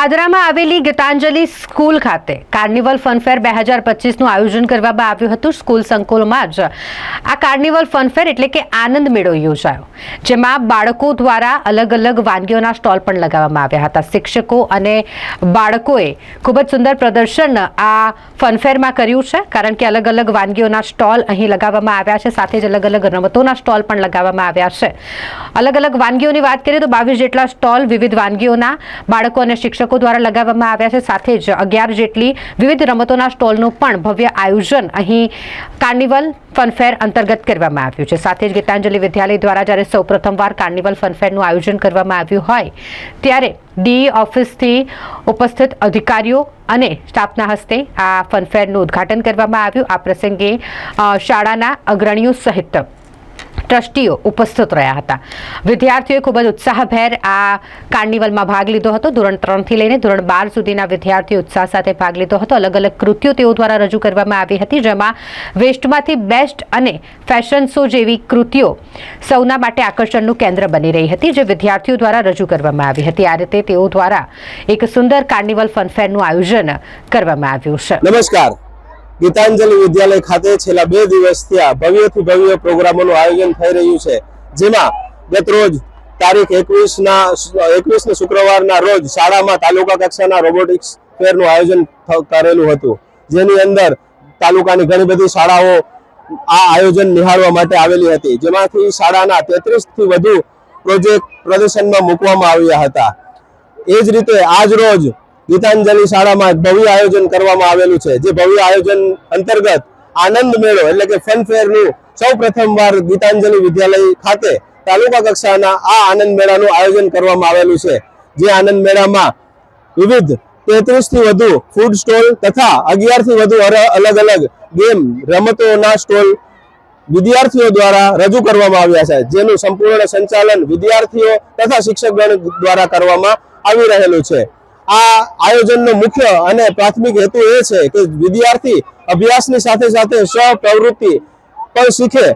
પાદરામાં આવેલી ગીતાંજલિ સ્કૂલ ખાતે carnival fun fair બે હજાર પચીસનું આયોજન કરવામાં આવ્યું હતું. સ્કૂલ સંકુલમાં જ આ કાર્નિવલ ફનફેર એટલે કે આનંદ મેળો યોજાયો, જેમાં બાળકો દ્વારા અલગ અલગ વાનગીઓના સ્ટોલ પણ લગાવવામાં આવ્યા હતા. શિક્ષકો અને બાળકોએ ખૂબ જ સુંદર પ્રદર્શન આ ફનફેરમાં કર્યું છે, કારણ કે અલગ અલગ વાનગીઓના સ્ટોલ અહીં લગાવવામાં આવ્યા છે, સાથે જ અલગ અલગ રમતોના સ્ટોલ પણ લગાવવામાં આવ્યા છે. અલગ અલગ વાનગીઓની વાત કરીએ તો બાવીસ જેટલા સ્ટોલ વિવિધ વાનગીઓના બાળકો અને શિક્ષકો દ્વારા લગાવવામાં આવ્યા છે. સાથે જ અગિયાર જેટલી વિવિધ રમતોના સ્ટોલનું પણ ભવ્ય આયોજન અહીં કાર્નિવલ ફનફેર અંતર્ગત કરવામાં આવ્યું છે. સાથે જ ગીતાંજલિ વિદ્યાલય દ્વારા જ્યારે સૌ પ્રથમવાર કાર્નિવલ ફનફેરનું આયોજન કરવામાં આવ્યું હોય, ત્યારે ડીઈ ઓફિસથી ઉપસ્થિત અધિકારીઓ અને સ્ટાફના હસ્તે આ ફનફેરનું ઉદ્ઘાટન કરવામાં આવ્યું. આ પ્રસંગે શાળાના અગ્રણીઓ સહિત ટ્રસ્ટીઓ ઉપસ્થિત રહ્યા હતા. વિદ્યાર્થીઓએ ખૂબ જ ઉત્સાહભેર આ કાર્નિવલમાં ભાગ લીધો હતો. ધોરણ ત્રણથી લઈને ધોરણ બાર સુધીના વિદ્યાર્થીઓ ઉત્સાહ સાથે ભાગ લીધો હતો. અલગ અલગ કૃતિઓ તેઓ દ્વારા રજૂ કરવામાં આવી હતી, જેમાં વેસ્ટમાંથી બેસ્ટ અને ફેશન શો જેવી કૃતિઓ સૌના માટે આકર્ષણનું કેન્દ્ર બની રહી હતી, જે વિદ્યાર્થીઓ દ્વારા રજૂ કરવામાં આવી હતી. આ રીતે તેઓ દ્વારા એક સુંદર કાર્નિવલ ફનફેરનું આયોજન કરવામાં આવ્યું છે. નમસ્કાર. ગીતાંજલિ વિદ્યાલય ખાતે છેલ્લા બે દિવસથી આ ભવ્યથી ભવ્ય પ્રોગ્રામોનું આયોજન થઈ રહ્યું છે. જેમાં ગત રોજ તારીખ એકવીસના એકવીસના શુક્રવારના રોજ શાળામાં તાલુકા કક્ષાના રોબોટિક્સ ફેરનું આયોજન કરેલું હતું. જેની અંદર તાલુકાની ઘણી બધી શાળાઓ આ આયોજન નિહાળવા માટે આવેલી હતી. જેમાંથી શાળાના તેત્રીસથી વધુ પ્રોજેક્ટ પ્રદર્શનમાં મૂકવામાં આવ્યા હતા. એ જ રીતે આજ રોજ ગીતાંજલિ શાળામાં ભવ્ય આયોજન કરવામાં આવેલું છે. જે ભવ્ય આયોજન અંતર્ગત આનંદ મેળો, એટલે કે ફન સૌ પ્રથમવાર ગીતાંજલિ વિદ્યાલય ખાતે તાલુકા કક્ષાના આ આનંદ મેળાનું આયોજન કરવામાં આવેલું છે. જે આનંદ મેળામાં વિવિધ તેત્રીસથી વધુ ફૂડ સ્ટોલ તથા અગિયારથી વધુ અલગ અલગ ગેમ રમતોના સ્ટોલ વિદ્યાર્થીઓ દ્વારા રજૂ કરવામાં આવ્યા છે. જેનું સંપૂર્ણ સંચાલન વિદ્યાર્થીઓ તથા શિક્ષકગણ દ્વારા કરવામાં આવી રહેલું છે. આ આયોજનનો મુખ્ય અને પ્રાથમિક હેતુ એ છે કે વિદ્યાર્થી અભ્યાસની સાથે સાથે સ્વપ્રવૃત્તિ પણ શીખે